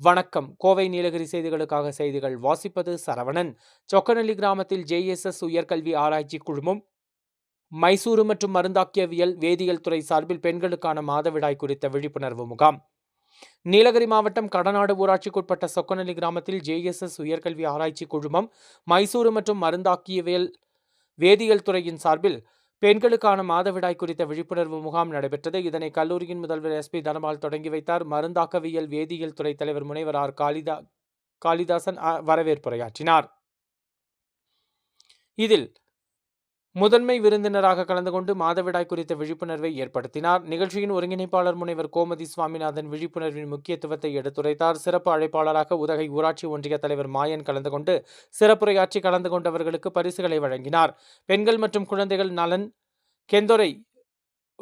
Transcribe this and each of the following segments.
வணக்கம். கோவை நீலகிரி செய்திகளுக்காக செய்திகள் வாசிப்பது சரவணன். சொக்கநல்லி கிராமத்தில் ஜேஎஸ்எஸ் உயர்கல்வி ஆராய்ச்சி குழுமம் மைசூரு மற்றும் மருந்தாக்கியவியல் வேதியியல் துறை சார்பில் பெண்களுக்கான மாதவிடாய் குறித்த விழிப்புணர்வு முகாம். நீலகிரி மாவட்டம் கடநாடு ஊராட்சிக்குட்பட்ட சொக்கநல்லி கிராமத்தில் ஜேஎஸ்எஸ் உயர்கல்வி ஆராய்ச்சி குழுமம் மைசூரு மற்றும் மருந்தாக்கியவியல் வேதியியல் துறையின் சார்பில் பெண்களுக்கான மாதவிடாய் குறித்த விழிப்புணர்வு முகாம் நடைபெற்றது. இதனை கல்லூரியின் முதல்வர் எஸ். பி. தனபால் தொடங்கி வைத்தார். மருந்தாக்கவியல் வேதியியல் துறை தலைவர் முனைவர் ஆர். காளிதா காளிதாசன் வரவேற்புரையாற்றினார். இதில் முதன்மை விருந்தினராக கலந்து கொண்டு மாதவிடாய் குறித்த விழிப்புணர்வை ஏற்படுத்தினார். நிகழ்ச்சியின் ஒருங்கிணைப்பாளர் முனைவர் கோமதி சுவாமிநாதன் விழிப்புணர்வின் முக்கியத்துவத்தை எடுத்துரைத்தார். சிறப்பு அழைப்பாளராக உதகை ஊராட்சி ஒன்றிய தலைவர் மாயன் கலந்து கொண்டு சிறப்புரையாற்றி கலந்து கொண்டவர்களுக்கு பரிசுகளை வழங்கினார். பெண்கள் மற்றும் குழந்தைகள் நலன் கெந்தொரை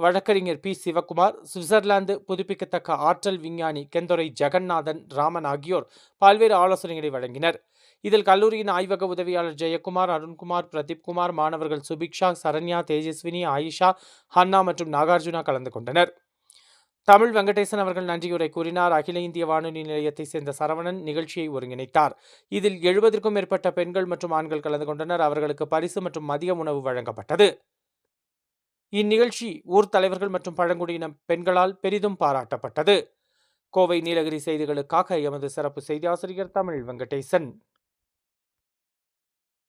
வழக்கறிஞர் பி. சிவகுமார் சுவிட்சர்லாந்து புதுப்பிக்கத்தக்க ஆற்றல் விஞ்ஞானி கெந்தொரை ஜெகநாதன் ராமன் ஆகியோர் பல்வேறு ஆலோசனைகளை வழங்கினர். இதில் கல்லூரியின் ஆய்வக உதவியாளர் ஜெயக்குமார் அருண்குமார் பிரதீப்குமார் மாணவர்கள் சுபிக்ஷா சரண்யா தேஜஸ்வினி ஆயிஷா ஹன்னா மற்றும் நாகார்ஜுனா கலந்து கொண்டனர். தமிழ் வெங்கடேசன் அவர்கள் நன்றியுரை கூறினார். அகில இந்திய வானொலி நிலையத்தைச் சேர்ந்த சரவணன் நிகழ்ச்சியை ஒருங்கிணைத்தார். இதில் எழுபதற்கும் மேற்பட்ட பெண்கள் மற்றும் ஆண்கள் கலந்து கொண்டனர். அவர்களுக்கு பரிசு மற்றும் மதிய உணவு வழங்கப்பட்டது. இந்நிகழ்ச்சி ஊர் தலைவர்கள் மற்றும் பழங்குடியின பெண்களால் பெரிதும் பாராட்டப்பட்டது. கோவை நீலகிரி செய்திகளுக்காக எமது சிறப்பு செய்தி ஆசிரியர் தமிழ் வெங்கடேசன்.